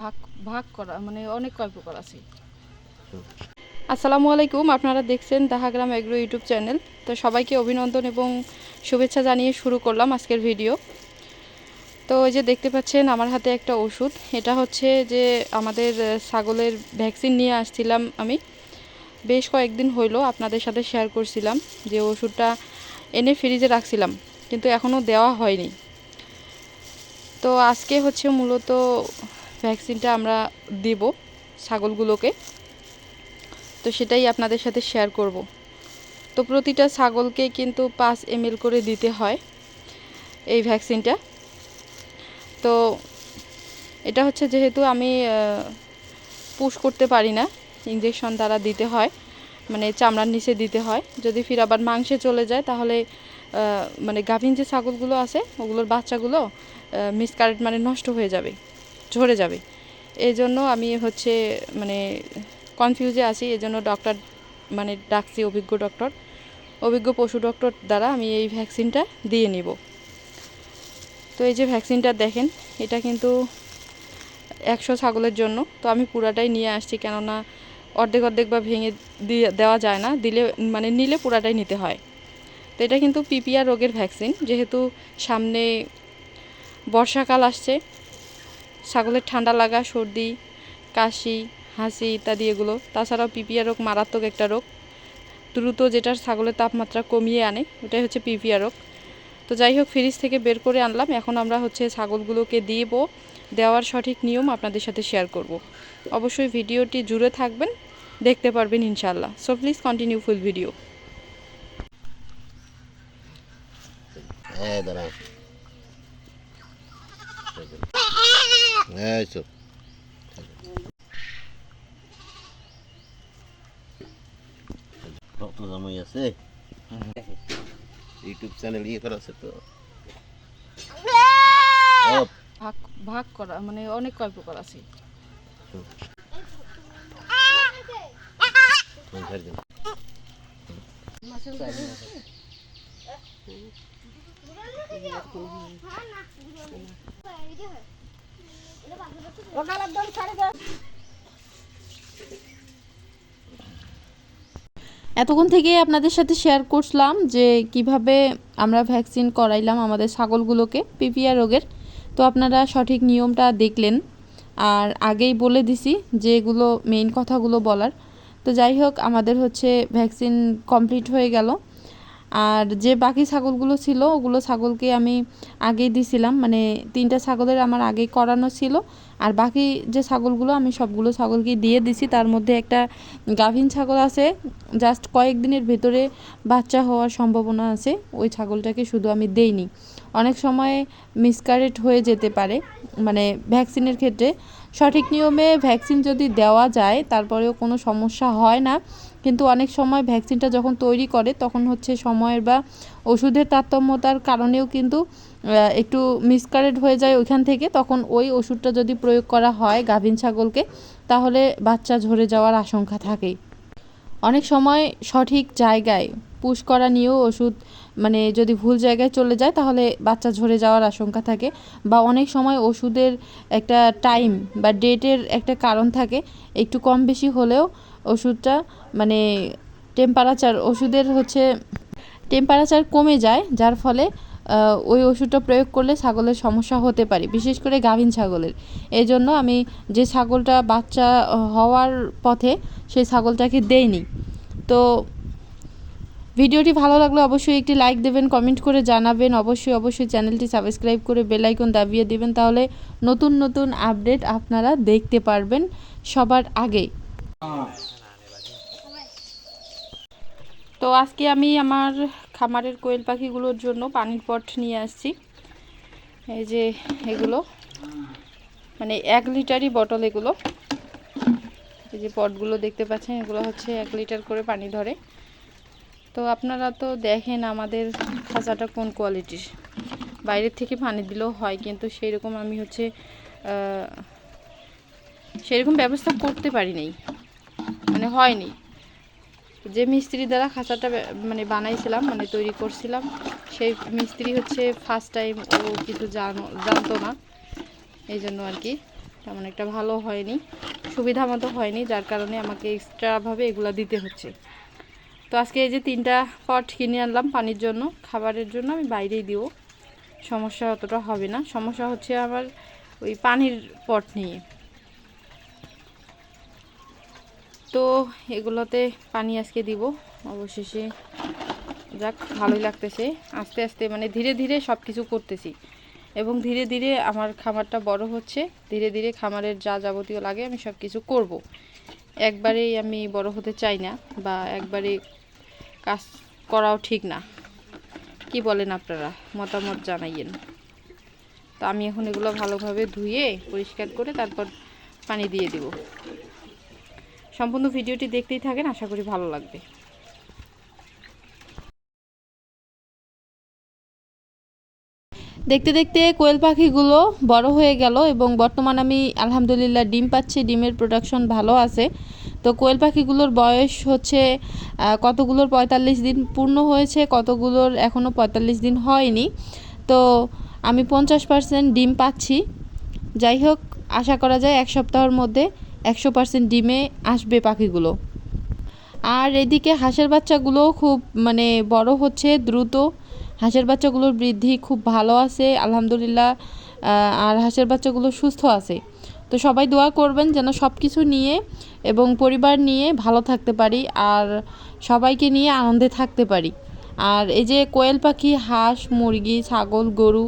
ভাগ ভাগ করা মানে অনেক আসসালামু আলাইকুম, আপনারা দেখছেন দাহাগ্রাম এগ্রো ইউটিউব চ্যানেল। তো সবাইকে অভিনন্দন এবং শুভেচ্ছা জানিয়ে শুরু করলাম আজকের ভিডিও। তো এই যে দেখতে পাচ্ছেন, আমার হাতে একটা ওষুধ। এটা হচ্ছে যে আমাদের ছাগলের ভ্যাকসিন নিয়ে আসছিলাম আমি। বেশ কয়েকদিন হইল আপনাদের সাথে শেয়ার করছিলাম যে ওষুধটা এনে ফ্রিজে রাখছিলাম, কিন্তু এখনও দেওয়া হয়নি। তো আজকে হচ্ছে মূলত ভ্যাকসিনটা আমরা দেব ছাগলগুলোকে। তো সেটাই আপনাদের সাথে শেয়ার করব। তো প্রতিটা ছাগলকে কিন্তু পাঁচ এম করে দিতে হয় এই ভ্যাকসিনটা। তো এটা হচ্ছে যেহেতু আমি পুশ করতে পারি না ইঞ্জেকশন দ্বারা দিতে হয় মানে চামড়ার নিচে দিতে হয়। যদি ফির আবার মাংসে চলে যায় তাহলে মানে গাভিন যে ছাগলগুলো আছে, ওগুলোর বাচ্চাগুলো মিসকারেট মানে নষ্ট হয়ে যাবে, ঝরে যাবে। এই জন্য আমি হচ্ছে মানে কনফিউজে আছি। এই জন্য ডক্টর মানে ডাকছি অভিজ্ঞ ডক্টর অভিজ্ঞ পশু ডক্টর দ্বারা আমি এই ভ্যাকসিনটা দিয়ে নিব। তো এই যে ভ্যাকসিনটা দেখেন, এটা কিন্তু একশো ছাগলের জন্য। তো আমি পুরাটাই নিয়ে আসছি, কেননা অর্ধেক অর্ধেক বা ভেঙে দিয়ে, দেওয়া যায় না। দিলে মানে নিলে পুরাটাই নিতে হয়। তো এটা কিন্তু পিপিআর রোগের ভ্যাকসিন, যেহেতু সামনে বর্ষাকাল আসছে, ছাগলের ঠান্ডা লাগা, সর্দি, কাশি, হাসি ইত্যাদি এগুলো। তাছাড়াও পিপিআর রোগ মারাত্মক একটা রোগ। দ্রুত যেটার ছাগলের তাপমাত্রা কমিয়ে আনে, ওটাই হচ্ছে পিপিআর রোগ। তো যাই হোক, ফ্রিজ থেকে বের করে আনলাম। এখন আমরা হচ্ছে ছাগলগুলোকে দিব দেওয়ার সঠিক নিয়ম আপনাদের সাথে শেয়ার করব। অবশ্যই ভিডিওটি জুড়ে থাকবেন, দেখতে পারবেন ইনশাল্লাহ so please continue full video হ্যাঁ দাঁড়াও। এই তো। কত জামাই আছে। ইউটিউব চ্যানেল ইয়ে করা আছে তো। ভাগ ভাগ করা মানে অনেক কয় প্রকার আছে। দিন। এতক্ষণ থেকে আপনাদের সাথে শেয়ার করছিলাম যে কীভাবে আমরা ভ্যাকসিন করাইলাম আমাদের ছাগলগুলোকে, পিপিআর রোগের। তো আপনারা সঠিক নিয়মটা দেখলেন। আর আগেই বলে দিছি যে এগুলো মেইন কথাগুলো বলার। তো যাই হোক, আমাদের হচ্ছে ভ্যাকসিন কমপ্লিট হয়ে গেল। আর যে বাকি ছাগলগুলো ছিল, ওগুলো ছাগলকে আমি আগেই দিছিলাম। মানে তিনটা ছাগলের আমার আগেই করানো ছিল। আর বাকি যে ছাগলগুলো, আমি সবগুলো ছাগলকে দিয়ে দিছি। তার মধ্যে একটা গাভিন ছাগল আছে। জাস্ট কয়েকদিনের ভেতরে বাচ্চা হওয়ার সম্ভাবনা আছে। ওই ছাগলটাকে শুধু আমি দেইনি। অনেক সময় মিসকারেট হয়ে যেতে পারে মানে ভ্যাকসিনের ক্ষেত্রে। সঠিক নিয়মে ভ্যাকসিন যদি দেওয়া যায়, তারপরেও কোনো সমস্যা হয় না। কিন্তু অনেক সময় ভ্যাকসিনটা যখন তৈরি করে, তখন হচ্ছে সময়ের বা ওষুধের তারতম্যতার কারণেও কিন্তু একটু মিসকারেড হয়ে যায় ওইখান থেকে। তখন ওই ওষুধটা যদি প্রয়োগ করা হয় গাভিন ছাগলকে, তাহলে বাচ্চা ঝরে যাওয়ার আশঙ্কা থাকে অনেক সময় সঠিক জায়গায় পুশ করা নিয়েও ওষুধ মানে যদি ভুল জায়গায় চলে যায় তাহলে বাচ্চা ঝরে যাওয়ার আশঙ্কা থাকে বা অনেক সময় ওষুধের একটা টাইম বা ডেটের একটা কারণ থাকে, একটু কম বেশি হলেও ওষুধটা মানে টেম্পারেচার ওষুধের হচ্ছে টেম্পারেচার কমে যায়, যার ফলে ওই ওষুধটা প্রয়োগ করলে ছাগলের সমস্যা হতে পারে, বিশেষ করে গাভিন ছাগলের। এই জন্য আমি যে ছাগলটা বাচ্চা হওয়ার পথে সেই ছাগলটাকে দেইনি। তো ভিডিওটি ভালো লাগলে অবশ্যই একটি লাইক দেবেন, কমেন্ট করে জানাবেন। অবশ্যই অবশ্যই চ্যানেলটি সাবস্ক্রাইব করে বেল আইকন দাবিয়ে দেবেন তাহলে নতুন নতুন আপডেট আপনারা দেখতে পারবেন সবার আগে। তো আজকে আমি আমার খামারের কোয়েল পাখিগুলোর জন্য পানির পট নিয়ে আসছি। এই যে এগুলো মানে এক লিটারই বটল এগুলো। এই যে পটগুলো দেখতে পাচ্ছেন, এগুলো হচ্ছে এক লিটার করে পানি ধরে। তো আপনারা তো দেখেন আমাদের খাঁচাটা কোন কোয়ালিটির বাইরের থেকে পানি দিলেও হয়, কিন্তু সেই রকম আমি হচ্ছে সেরকম ব্যবস্থা করতে পারি নাই। মানে হয়নি। যে মিস্ত্রি দ্বারা খাঁচাটা মানে বানাইছিলাম মানে তৈরি করছিলাম, সেই মিস্ত্রি হচ্ছে ফার্স্ট টাইম ও কিছু জানো, জানতো না। এই জন্য আর কি, তেমন একটা ভালো হয়নি। সুবিধা মতো হয়নি, যার কারণে আমাকে এক্সট্রাভাবে এগুলো দিতে হচ্ছে। তো আজকে এই যে তিনটা পট কিনে আনলাম পানির জন্য, খাবারের জন্য, আমি বাইরেই দিব। সমস্যা অতটা হবে না। সমস্যা হচ্ছে আমার ওই পানির পট নিয়ে। তো এগুলোতে পানি আজকে দিব। অবশেষে যাক, ভালোই লাগতেছে। আস্তে আস্তে মানে ধীরে ধীরে সব কিছু করতেছি। এবং ধীরে ধীরে আমার খামারটা বড় হচ্ছে। ধীরে ধীরে খামারের যা যাবতীয় লাগে আমি সব কিছু করব। একবারেই আমি বড় হতে চাই না বা একবারে কাজ করাও ঠিক না। কি বলেন আপনারা? মতামত জানাইয়েন। তো আমি এখন এগুলো ভালোভাবে ধুয়ে, পরিষ্কার করে তারপর পানি দিয়ে দিব। সম্পূর্ণ ভিডিওটি দেখতেই থাকেন, আশা করি ভালো লাগবে। দেখতে দেখতে কোয়েল পাখিগুলো বড় হয়ে গেল এবং বর্তমান আমি আলহামদুলিল্লাহ ডিম পাচ্ছি, ডিমের প্রোডাকশন ভালো আছে। তো কোয়েল পাখিগুলোর বয়স হচ্ছে কতগুলোর পঁয়তাল্লিশ দিন পূর্ণ হয়েছে, কতগুলোর এখনও পঁয়তাল্লিশ দিন হয়নি। তো আমি পঞ্চাশ পার্সেন্ট ডিম পাচ্ছি। যাই হোক, আশা করা যায় এক সপ্তাহের মধ্যে একশো পার্সেন্ট ডিমে আসবে পাখিগুলো। আর এদিকে হাঁসের বাচ্চাগুলো খুব মানে বড় হচ্ছে, দ্রুত। হাঁসের বাচ্চাগুলোর বৃদ্ধি খুব ভালো আছে, আলহামদুলিল্লাহ। আর হাঁসের বাচ্চাগুলো সুস্থ আছে। তো সবাই দোয়া করবেন যেন সব কিছু নিয়ে এবং পরিবার নিয়ে ভালো থাকতে পারি আর সবাইকে নিয়ে আনন্দে থাকতে পারি। আর এই যে কোয়েল পাখি, হাঁস, মুরগি, ছাগল, গরু,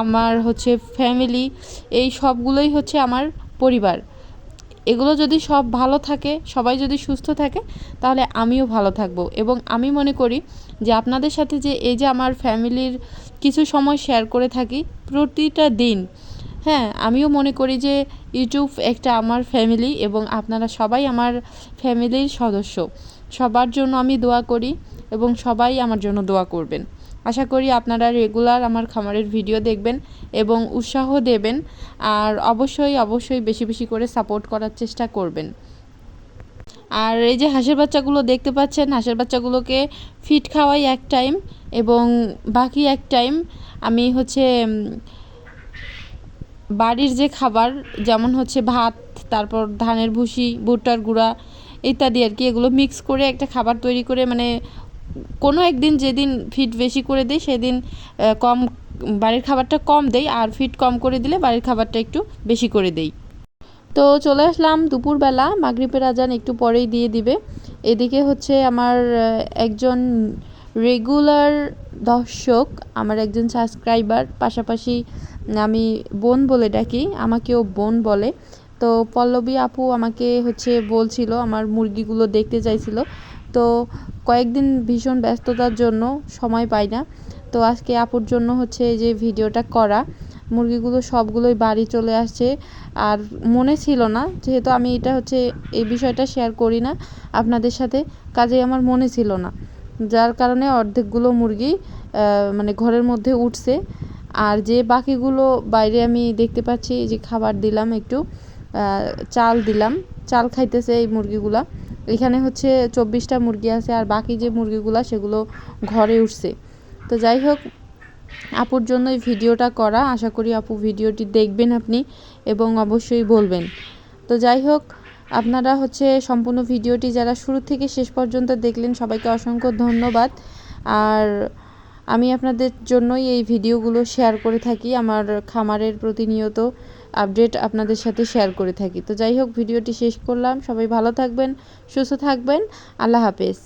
আমার হচ্ছে ফ্যামিলি এই সবগুলোই হচ্ছে আমার পরিবার। এগুলো যদি সব ভালো থাকে, সবাই যদি সুস্থ থাকে, তাহলে আমিও ভালো থাকব। এবং আমি মনে করি যে আপনাদের সাথে যে এই যে আমার ফ্যামিলির কিছু সময় শেয়ার করে থাকি, প্রতিটা দিন হ্যাঁ আমিও মনে করি যে ইউটিউব একটা আমার ফ্যামিলি এবং আপনারা সবাই আমার ফ্যামিলির সদস্য। সবার জন্য আমি দোয়া করি এবং সবাই আমার জন্য দোয়া করবেন। আশা করি আপনারা রেগুলার আমার খামারের ভিডিও দেখবেন এবং উৎসাহ দেবেন আর অবশ্যই অবশ্যই বেশি বেশি করে সাপোর্ট করার চেষ্টা করবেন। আর এই যে হাঁসের বাচ্চাগুলো দেখতে পাচ্ছেন, হাঁসের বাচ্চাগুলোকে ফিট খাওয়াই এক টাইম এবং বাকি এক টাইম আমি হচ্ছে বাড়ির যে খাবার, যেমন হচ্ছে ভাত, তারপর ধানের ভুসি, ভুট্টার গুঁড়া ইত্যাদি আর কি, এগুলো মিক্স করে একটা খাবার তৈরি করে মানে কোনো একদিন যেদিন ফিট বেশি করে দিই, সেদিন কম, বাড়ির খাবারটা কম দেই আর ফিট কম করে দিলে বাড়ির খাবারটা একটু বেশি করে দেই। তো চলে আসলাম দুপুরবেলা, মাগরিবের আজান একটু পরেই দিয়ে দিবে। এদিকে হচ্ছে আমার একজন রেগুলার দর্শক, আমার একজন সাবস্ক্রাইবার পাশাপাশি আমি বোন বলে ডাকি, আমাকেও বোন বলে। তো পল্লবী আপু আমাকে হচ্ছে বলছিল, আমার মুরগিগুলো দেখতে চাইছিল। তো কয়েকদিন ভীষণ ব্যস্ততার জন্য সময় পাই না। তো আজকে আপুর জন্য হচ্ছে এই যে ভিডিওটা করা, মুরগিগুলো সবগুলোই বাড়ি চলে আসছে। আর মনে ছিল না, যেহেতু আমি এটা হচ্ছে এই বিষয়টা শেয়ার করি না আপনাদের সাথে, কাজেই আমার মনে ছিল না। যার কারণে অর্ধেকগুলো মুরগি মানে ঘরের মধ্যে উঠছে। আর যে বাকিগুলো বাইরে আমি দেখতে পাচ্ছি যে খাবার দিলাম একটু চাল দিলাম, চাল খাইতেছে এই মুরগিগুলা। এখানে হচ্ছে চব্বিশটা মুরগি আছে আর বাকি যে মুরগিগুলা সেগুলো ঘরে উঠছে। তো যাই হোক, আপুর জন্য এই ভিডিওটা করা, আশা করি আপু ভিডিওটি দেখবেন আপনি এবং অবশ্যই বলবেন। তো যাই হোক, আপনারা হচ্ছে সম্পূর্ণ ভিডিওটি যারা শুরু থেকে শেষ পর্যন্ত দেখলেন, সবাইকে অসংখ্য ধন্যবাদ। আর আমি আপনাদের জন্যই এই ভিডিওগুলো শেয়ার করে থাকি। আমার খামারের প্রতিনিয়ত আপডেট আপনাদের সাথে শেয়ার করে থাকি। তো যাই হোক, ভিডিওটি শেষ করলাম। সবাই ভালো থাকবেন, সুস্থ থাকবেন। আল্লাহ হাফেজ।